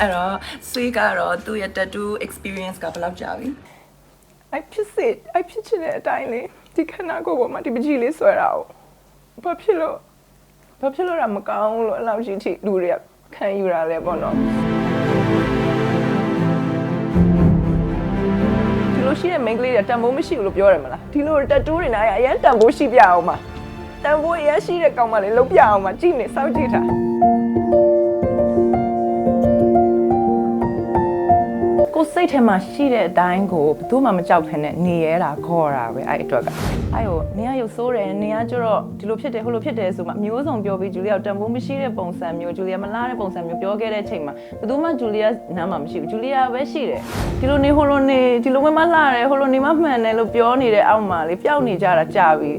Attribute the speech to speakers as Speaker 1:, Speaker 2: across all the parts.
Speaker 1: အဲ့တော့ဆွေးကတော့သူ့ရဲ့ tattoo experience ကဘယ်လောက်ကြာပြီ
Speaker 2: အဲ့ဖြစ်စေအဲ့ဖြစ်ချင်တဲ့အတိုင်းလေဒီခန္ဓာကိုယ်ပေါ်မှာဒီပကြီးလေးဆွဲတာ哦ဘာဖြစ်လို့ဘာဖြစ်လို့ရမကောင်းလို့အဲ့လောက်ကြီးထိလူတွေကခံယူရလဲပေါ့နော်ဒီလိုရှိတဲ့ main ကလေးတွေတန်ဖိုးမရှိဘူးလို့ပြောရမလားဒီလို tattoo တွေနားရအရင်တန်ဖိုးရှိပြအောင်ပါတန်ဖိုးအရင်ရှိတဲ့ကောင်မလေးလုံးပြအောင်ပါကြည့်နေစောင့်ကြည့်တာ ကိုယ်စိတ်ထဲမှာရှိတဲ့အတိုင်းကိုဘယ်သူမှမကြောက်ဖ ೇನೆ နေရတာခေါ်တာပဲအဲ့အတွက်ကအဲ့ဟိုနင်ကရုပ်ဆိုးတယ်နင်ကကျတော့ဒီလိုဖြစ်တယ်ဟိုလိုဖြစ်တယ်ဆိုမှမျိုးစုံပြောပြီးဂျူလီယာကိုတန်ဖိုးမရှိတဲ့ပုံစံမျိုးဂျူလီယာမလားတဲ့ပုံစံမျိုးပြောခဲ့တဲ့အချိန်မှာဘယ်သူမှဂျူလီယာနားမှာမရှိဘူးဂျူလီယာပဲရှိတယ်ဒီလိုနေဟိုလိုနေဒီလိုမမလှတယ်ဟိုလိုနေမမှန်တယ်လို့ပြောနေတဲ့အောက်မှာလေပျောက်နေကြတာကြာပြီ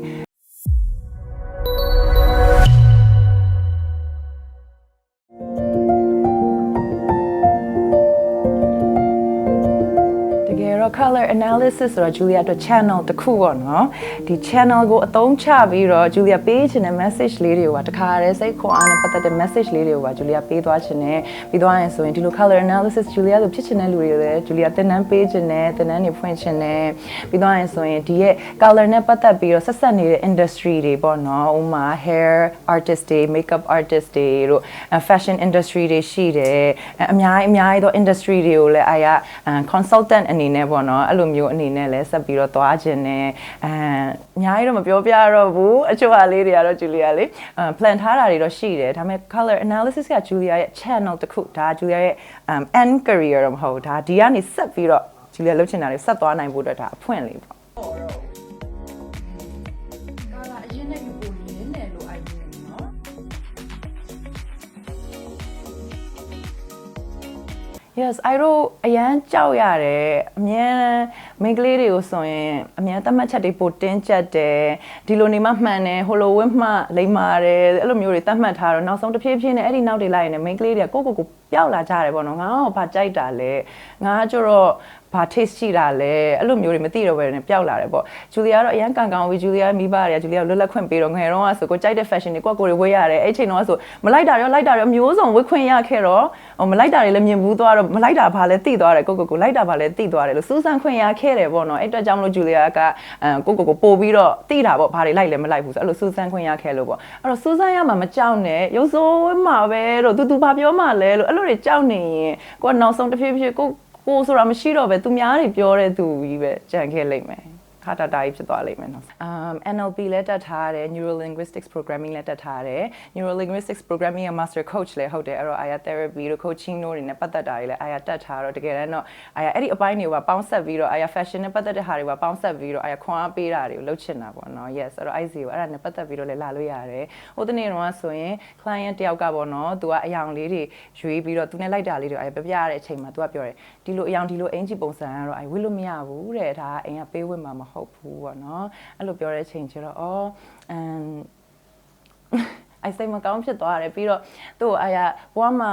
Speaker 2: color analysis ဆိုတော့ Julia အတွက် channel တစ်ခုပေါ့နော်ဒီ channel ကိုအသုံးချပြီးတော့ Julia ပေးချင်တဲ့ message လေးတွေကိုပါတခါတည်းစိတ်ခွန်အားနဲ့ပတ်သက်တဲ့ message လေးတွေကိုပါ Julia ပေးသွားချင်တယ်ပြီးသွားရင်ဆိုရင်ဒီလို color analysis Julia ဆိုဖြစ်ချင်တဲ့လူတွေလည်း Julia သင်တန်းပေးချင်တယ်သင်တန်းတွေဖွင့်ချင်တယ်ပြီးသွားရင်ဆိုရင်ဒီရဲ့ color နဲ့ပတ်သက်ပြီးတော့ဆက်ဆက်နေတဲ့ industry တွေပေါ့နော်ဥပမာ hair artist တွေ makeup artist တွေတို့ fashion industry တွေရှိတယ်အများကြီးအများကြီးသော industry တွေကိုလည်းအာရ consultant အနေနဲ့ပေါ့နော်အဲ့လိုမျိုးအနေနဲ့လည်းဆက်ပြီးတော့သွားခြင်းနဲ့အမ်အများကြီးတော့မပြောပြတော့ဘူးအချို့ဟာလေးတွေကတော့ Julia လေး plan ထားတာတွေတော့ရှိတယ်ဒါပေမဲ့ color analysis က Julia ရဲ့ channel တစ်ခုဒါ Julia ရဲ့ end career တော့မဟုတ်ဘူးဒါဒီကနေဆက်ပြီးတော့ Julia လုပ်ချင်တာတွေဆက်သွားနိုင်ဖို့အတွက်ဒါအဖွင့်လေးပေါ့ Yes I တို့အရန်ကြောက်ရတယ်အမြဲတမ်းမိန်းကလေးတွေကိုဆိုရင်အမြဲတမ်းသတ်မှတ်ချက်တွေပိုတင်းကျပ်တယ်ဒီလိုနေမှမှန်တယ်ဟိုလိုဝင့်မှလိမ္မာတယ်အဲ့လိုမျိုးတွေသတ်မှတ်ထားတော့နောက်ဆုံးတစ်ဖြည်းဖြည်းနဲ့အဲ့ဒီနောက်တွေလိုက်ရင်လည်းမိန်းကလေးတွေကကိုယ့်ကိုယ်ကိုပျောက်လာကြတယ်ပေါ့နော်ငါကဘာကြိုက်တာလဲငါကကျတော့ ဘာ taste ရှိတာလဲအဲ့လိုမျိုးတွေမသိတော့ဘဲနဲ့ပျောက်လာတယ်ပေါ့ဂျူလီယာကတော့အရန်ကန်ကန်ဝီဂျူလီယာမိဘတွေကဂျူလီယာကိုလွတ်လပ်ခွင့်ပေးတော့ငယ်တော့ကဆိုကိုကြိုက်တဲ့ fashion တွေကိုယ့်ကိုယ်တွေဝေးရတယ်အဲ့ချိန်တော့ဆိုမလိုက်တာရောလိုက်တာရောမျိုးစုံဝေးခွင့်ရခဲ့တော့ဟိုမလိုက်တာတွေလည်းမြင်ဘူးသွားတော့မလိုက်တာဘာလဲသိသွားတယ်ကိုကိုကိုလိုက်တာဘာလဲသိသွားတယ်လို့စူးစမ်းခွင့်ရခဲ့တယ်ပေါ့နော်အဲ့အတွက်ကြောင့်မလို့ဂျူလီယာကအဲကိုကိုကိုပို့ပြီးတော့သိတာပေါ့ဘာတွေလိုက်လဲမလိုက်ဘူးဆိုအဲ့လိုစူးစမ်းခွင့်ရခဲ့လို့ပေါ့အဲ့တော့စူးစမ်းရမှာမကြောက်နဲ့ရုပ်စိုးမှာပဲတော့သူသူဘာပြောမှလဲလို့အဲ့လိုတွေကြောက်နေရင်ကိုကနောက်ဆုံးတစ်ဖြည်းဖြည်းကို ကိုဆိုတာမရှိတော့ပဲသူများတွေပြောတဲ့သူကြီးပဲကြံခဲ့လိမ့်မယ် ခါတာတာကြီးဖြစ်သွားလိမ့်မယ်နော်။ um NLP လည်းတက်ထားတယ် Neuro Linguistics Programming လည်းတက်ထားတယ် Neuro Linguistics Programming ရဲ့ Master Coach လည်းဟုတ်တယ်အဲ့တော့ AYA Therapy တို့ Coaching တို့တွေနဲ့ပတ်သက်တာတွေလည်း AYA တက်ထားတော့တကယ်တမ်းတော့ AYA အဲ့ဒီအပိုင်းတွေကိုပါပေါင်းဆက်ပြီးတော့ AYA Fashion နဲ့ပတ်သက်တဲ့ဟာတွေပါပေါင်းဆက်ပြီးတော့ AYA ခွန်အားပေးတာတွေကိုလုပ်ချင်တာပေါ့နော် Yes အဲ့တော့ IC ကိုအဲ့ဒါနဲ့ပတ်သက်ပြီးတော့လည်းလာလို့ရတယ်။ဟိုတနေ့တော့ဆိုရင် client တယောက်ကပေါ့နော်သူကအယောင်လေးတွေရွေးပြီးတော့သူနဲ့လိုက်တာလေးတွေ AYA ပြပြရတဲ့အချိန်မှာသူကပြောတယ်ဒီလိုအယောင်ဒီလိုအင်ဂျီပုံစံကတော့ AYA ဝတ်လို့မရဘူးတဲ့ဒါကအိမ်ကပေးဝတ်မှာမဟုတဘူးပေါ့နော်အဲ့လိုပြောတဲ့အချိန်ကျတော့အော်အမ်အိုက်စိတ်မကောင်းဖြစ်သွားတယ်ပြီးတော့သူ့ကိုအာရဘွားမှာ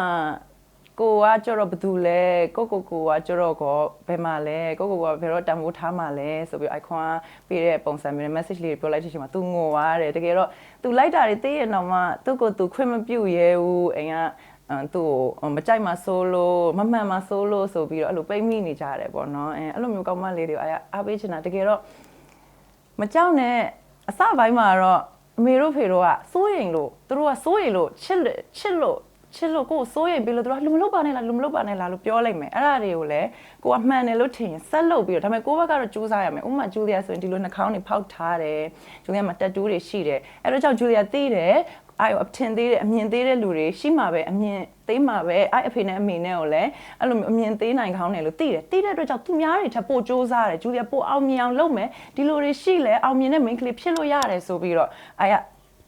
Speaker 2: ကိုကကြတော့ဘသူလဲကိုကိုကိုကကြတော့ကောဘယ်မှာလဲကိုကိုကဘယ်တော့တန်ဖိုးထားမှာလဲဆိုပြီးအိုက်ခွန်ပေးတဲ့ပုံစံမျိုးနဲ့ message လေးပြောလိုက်တဲ့အချိန်မှာ तू ငိုသွားတယ်တကယ်တော့ तू လိုက်တာတွေသိရင်တော့မှသူ့ကို तू ခွင့်မပြုရဲဘူးအိမ်ကအဲ သူ့ကိုမကြိုက်မှဆိုးလို့မမှန်မှဆိုးလို့ဆိုပြီးတော့အဲ့လိုပိတ်မိနေကြတယ်ပေါ့နော်အဲအဲ့လိုမျိုးကောင်းမလေးတွေကိုအားအားပေးချင်တာတကယ်တော့မကြောက်နဲ့အစပိုင်းမှာတော့အမေတို့ဖေတို့ကစိုးရိမ်လို့သူတို့ကစိုးရိမ်လို့ချစ်လို့ချစ်လို့ချစ်လို့ကိုယ်စိုးရိမ်ပြီးလို့သူတို့ကလူမလုပ်ပါနဲ့လားလူမလုပ်ပါနဲ့လားလို့ပြောလိုက်မယ်အဲ့ဒါတွေကိုလည်းကိုကမှန်တယ်လို့ထင်ရင်ဆက်လုပ်ပြီးတော့ဒါပေမဲ့ကိုယ့်ဘက်ကတော့ကြိုးစားရမယ်ဥပမာဂျူလီယာဆိုရင်ဒီလိုနှာခေါင်းတွေဖောက်ထားတယ်ဂျူလီယာမှာတက်တူးတွေရှိတယ်အဲ့တော့ကြောင့်ဂျူလီယာသိတယ် အဲ့အထင်သေးတဲ့အမြင်သေးတဲ့လူတွေရှိမှပဲအမြင်သေးမှပဲအဲ့အဖေနဲ့အမေနဲ့ကိုလည်းအဲ့လိုမျိုးအမြင်သေးနိုင်ကောင်းတယ်လို့သိတယ်သိတဲ့အတွက်ကြောင့်သူများတွေထပ်ပို့စ조사တယ်ဂျူလီယာပို့အောင်မြင်အောင်လုပ်မယ်ဒီလိုတွေရှိလဲအောင်မြင်တဲ့ main clip ဖြစ်လို့ရတယ်ဆိုပြီးတော့အဲ့က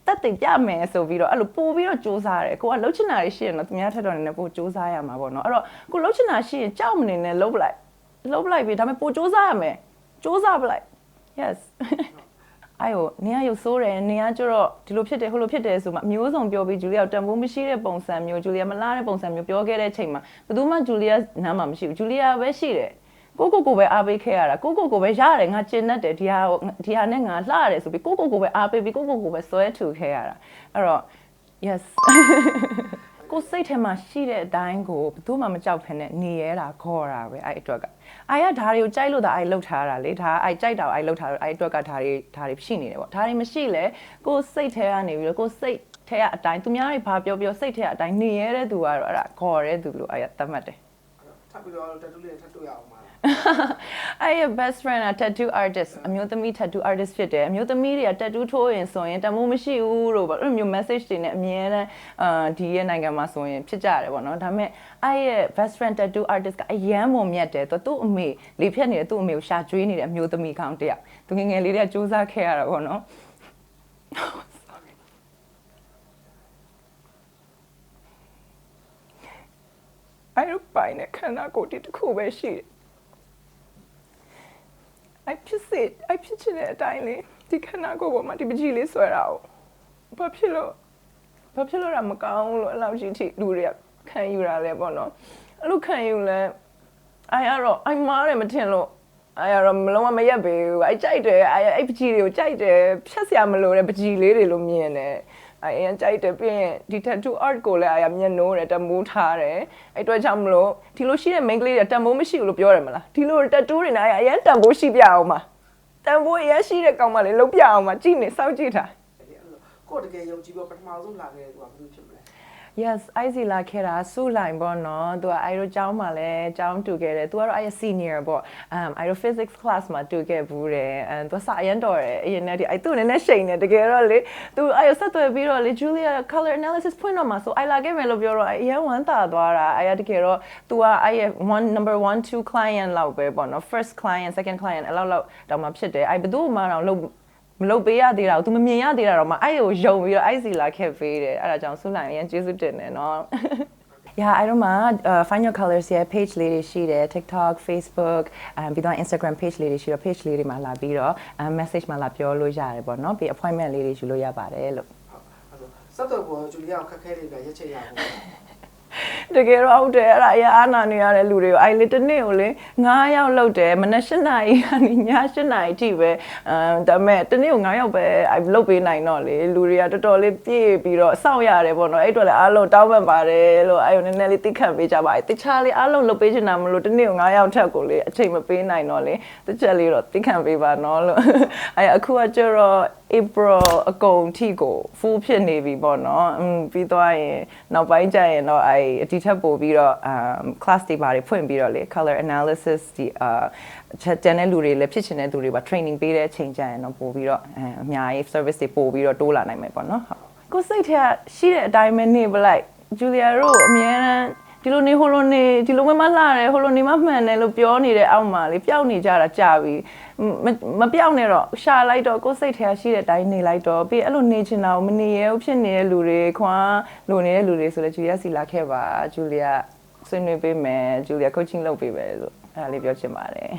Speaker 2: တက်တင်ပြမယ်ဆိုပြီးတော့အဲ့လိုပို့ပြီးတော့စူးစမ်းရတယ်ကိုကလှုပ်ချင်တာရှိရင်တော့သူများထက်တော့နည်းနည်းပို့စူးစမ်းရမှာပေါ့နော်အဲ့တော့ကိုလှုပ်ချင်တာရှိရင်ကြောက်မနေနဲ့လှုပ်လိုက်လှုပ်လိုက်ပြီးဒါပေမဲ့ပို့စူးစမ်းရမယ်စူးစမ်းပလိုက် yes အဲ့ဟိုနင်ကရုပ်ဆိုးတယ်နင်ကကျတော့ဒီလိုဖြစ်တယ်ဟိုလိုဖြစ်တယ်ဆိုမှမျိုးစုံပြောပြီးဂျူလီယာကိုတန်ဖိုးမရှိတဲ့ပုံစံမျိုးဂျူလီယာမလားတဲ့ပုံစံမျိုးပြောခဲ့တဲ့အချိန်မှာဘယ်သူမှဂျူလီယာနားမှာမရှိဘူးဂျူလီယာပဲရှိတယ်ကိုကိုကိုပဲအားပေးခဲ့ရတာကိုကိုကိုပဲရတယ်ငါကျင်တတ်တယ်ဒီဟာဒီဟာနဲ့ငါလှရတယ်ဆိုပြီးကိုကိုကိုပဲအားပေးပြီးကိုကိုကိုပဲဆွဲထူခဲ့ရတာအဲ့တော့ yes ကိုယ်စိတ်ထဲမှာရှိတဲ့အတိုင်းကိုဘယ်သူမှမကြောက်ဖ ೇನೆ နေရတာခေါ်တာပဲအဲ့အတွက်ကအိုင်ကဒါတွေကိုကြိုက်လို့ဒါအိုင်လှုပ်ထားတာလေဒါအိုင်ကြိုက်တာကိုအိုင်လှုပ်ထားလို့အိုင်အတွက်ကဒါတွေဒါတွေရှိနေတယ်ပေါ့ဒါတွေမရှိလဲကိုယ်စိတ်ထဲကနေပြီးတော့ကိုယ်စိတ်ထဲကအတိုင်းသူများတွေဘာပြောပြောစိတ်ထဲကအတိုင်းနေရတဲ့သူကတော့အဲ့ဒါခေါ်တဲ့သူလို့အိုင်ကသတ်မှတ်တယ်
Speaker 3: ထပ်ပြီးတော့တက်တူးလေးထပ်တွေ့ရအောင်ပါလား
Speaker 2: အဲ့ရဲ့ best friend က tattoo artist အမျိုးသမီး tattoo artist ဖြစ်တယ်အမျိုးသမီးတွေက tattoo ထိုးရင်ဆိုရင်တမိုးမရှိဘူးလို့ပေါ့အဲ့လိုမျိုး message တွေနဲ့အမြဲတမ်းအာဒီရဲ့နိုင်ငံမှာဆိုရင်ဖြစ်ကြတယ်ပေါ့နော်ဒါပေမဲ့အဲ့ရဲ့ best friend tattoo artist ကအရန်မုံမြတ်တယ်သူသူ့အမေလေဖြတ်နေတဲ့သူ့အမေကိုရှာကျွေးနေတဲ့အမျိုးသမီးကောင်းတစ်ယောက်သူငယ်ငယ်လေးတွေကစူးစမ်းခဲ့ရတာပေါ့နော်အဲ့လိုပိုင်တဲ့ခန္ဓာကိုယ်တစ်ခုပဲရှိတယ် I ဖြစ်စေ I ဖြစ်ချင်တဲ့အတိုင်းလေဒီခန္ဓာကိုယ်ပေါ်မှာဒီပကြီးလေးဆွဲတာ哦ဘာဖြစ်လို့ဘာဖြစ်လို့ရမကောင်းလို့အဲ့လောက်ကြီးထိလူတွေကခံယူတာလဲပေါ့နော်အဲ့လိုခံယူလဲအဲ့ရတော့အိုင်မားတယ်မထင်လို့အဲ့ရတော့မလုံးဝမရက်ပေဘူးအဲ့ကြိုက်တယ်အဲ့အဲ့ပကြီးတွေကိုကြိုက်တယ်ဖြတ်စရာမလိုတဲ့ပကြီးလေးတွေလို့မြင်တယ် အဲ့အရင်ကြိုက်တယ်ပြီးရင်ဒီ tattoo art ကိုလည်းအရာမျက်နှိုးတယ်တမိုးထားတယ်အဲ့အတွက်ကြောင့်မလို့ဒီလိုရှိတဲ့ main ကလေးတွေတမိုးမရှိဘူးလို့ပြောတယ်မလားဒီလို tattoo တွေနဲ့အရင်တမိုးရှိပြအောင်ပါတမိုးအရင်ရှိတဲ့ကောင်မလေးလုံးပြအောင်ပါကြည့်နေစောင့်ကြည့်ထား
Speaker 3: အဲ့လိုကိုယ်တကယ်ယုံကြည်ပြီးပထမဆုံးလာခဲ့တဲ့သူကဘယ်သူဖြစ်မလဲ
Speaker 2: Yes အိုက်စီလာခဲ့တာစုလိုက်ပေါ့နော်သူကအိုင်ရိုကျောင်းမှာလည်းကျောင်းတူခဲ့တယ်သူကတော့အိုင် senior ပေါ့ um အိုင်ရို physics class မှာတူခဲ့ဘူးတယ်အဲသူကစာအရန်တော်တယ်အရင်နဲ့ဒီအိုင်သူ့နည်းနည်းရှိန်တယ်တကယ်တော့လေသူအိုင်ရိုဆက်သွယ်ပြီးတော့လေ Julia color analysis ဖွင့်တော့မှာဆိုအိုင်လာခဲ့မယ်လို့ပြောတော့အရင်ဝမ်းသာသွားတာအိုင်ရတကယ်တော့သူကအိုင်ရဲ့1 number 1 2 client လောက်ပဲပေါ့နော် first client second client အဲ့လောက်လောက်တောင်မှဖြစ်တယ်အိုင်ဘယ်သူမှတော့လို့ မလုပ်ပေးရသေးတာကို तू မမြင်ရသေးတာတော့မှအဲ့ကိုယုံပြီးတော့အဲ့စီလာခဲ့ပေးတယ်အဲ့ဒါကြောင့်ဆုလိုက်အရင်ကျေးဇူးတင်တယ်နော် Yeah, I don't mind. Uh, find your colors ရဲ့ page လေးတွေရှိတယ် TikTok, Facebook, အမ်ပြီးတော့ Instagram page လေးတွေရှိတော့ page လေးတွေမှာလာပြီးတော့ um, message မှာလာပြောလို့ရတယ်ပေါ့နော်ပြီး appointment လေးတွေယူလို့ရပါတယ်လို့
Speaker 3: ဟုတ်အဲ့ဆိုစက်တော့ကိုဂျူလီယာကိုခက်ခဲတွေကရက်ချက်ရအောင်
Speaker 2: တကယ်တော့ဟုတ်တယ်အဲ့ဒါအရင်အာနာနေရတဲ့လူတွေကိုအဲ့လေတစ်နေ့ကိုလေ9ယောက်လောက်တယ်မနက်7နာရီကနေည7နာရီထိပဲအမ်ဒါပေမဲ့တစ်နေ့ကို9ယောက်ပဲအဲ့လုတ်ပေးနိုင်တော့လေလူတွေကတော်တော်လေးပြည့်ပြီးတော့စောင့်ရတယ်ပေါ့နော်အဲ့အတွက်လည်းအားလုံးတောင်းပန်ပါတယ်လို့အဲ့ကိုနည်းနည်းလေးသိခံပေးကြပါအဲ့တခြားလေးအားလုံးလုတ်ပေးချင်တာမလို့တစ်နေ့ကို9ယောက်ထက်ကိုလေအချိန်မပေးနိုင်တော့လေတစ်ချက်လေးတော့သိခံပေးပါနော်လို့အဲ့အခုကကျတော့ April အကုန်ထိကို full ဖြစ်နေပြီပေါ့နော်อืมပြီးသွားရင်နောက်ပိုင်းကျရင်တော့အဲအတီထက်ပို့ပြီးတော့ um class တွေပါတယ်ဖွင့်ပြီးတော့လေ color analysis ဒီအာချက်တန်တဲ့လူတွေလည်းဖြစ်ချင်တဲ့သူတွေပါ training ပေးတဲ့အချိန်ကျရင်တော့ပို့ပြီးတော့အဲအများကြီး service တွေပို့ပြီးတော့တိုးလာနိုင်မယ်ပေါ့နော်ဟုတ်ကိုယ်စိတ်ထဲကရှိတဲ့အတိုင်းပဲနေပလိုက်ဂျူလီယာတို့အများအား ဒီလိုနေဟိုလိုနေဒီလိုမမလှတယ်ဟိုလိုနေမမှန်တယ်လို့ပြောနေတဲ့အောက်မှာလေပျောက်နေကြတာကြာပြီမမပျောက်နေတော့ရှာလိုက်တော့ကိုယ်စိတ်ထဲရှိတဲ့အတိုင်းနေလိုက်တော့ပြီးအဲ့လိုနေချင်တာကိုမနေရဘူးဖြစ်နေတဲ့လူတွေခွာလိုနေတဲ့လူတွေဆိုလဲဂျူလီယာစီလာခဲ့ပါဂျူလီယာဆွေးနွေးပေးမယ်ဂျူလီယာ coaching လုပ်ပေးမယ်လို့အဲ့ဒါလေးပြောချင်ပါတယ်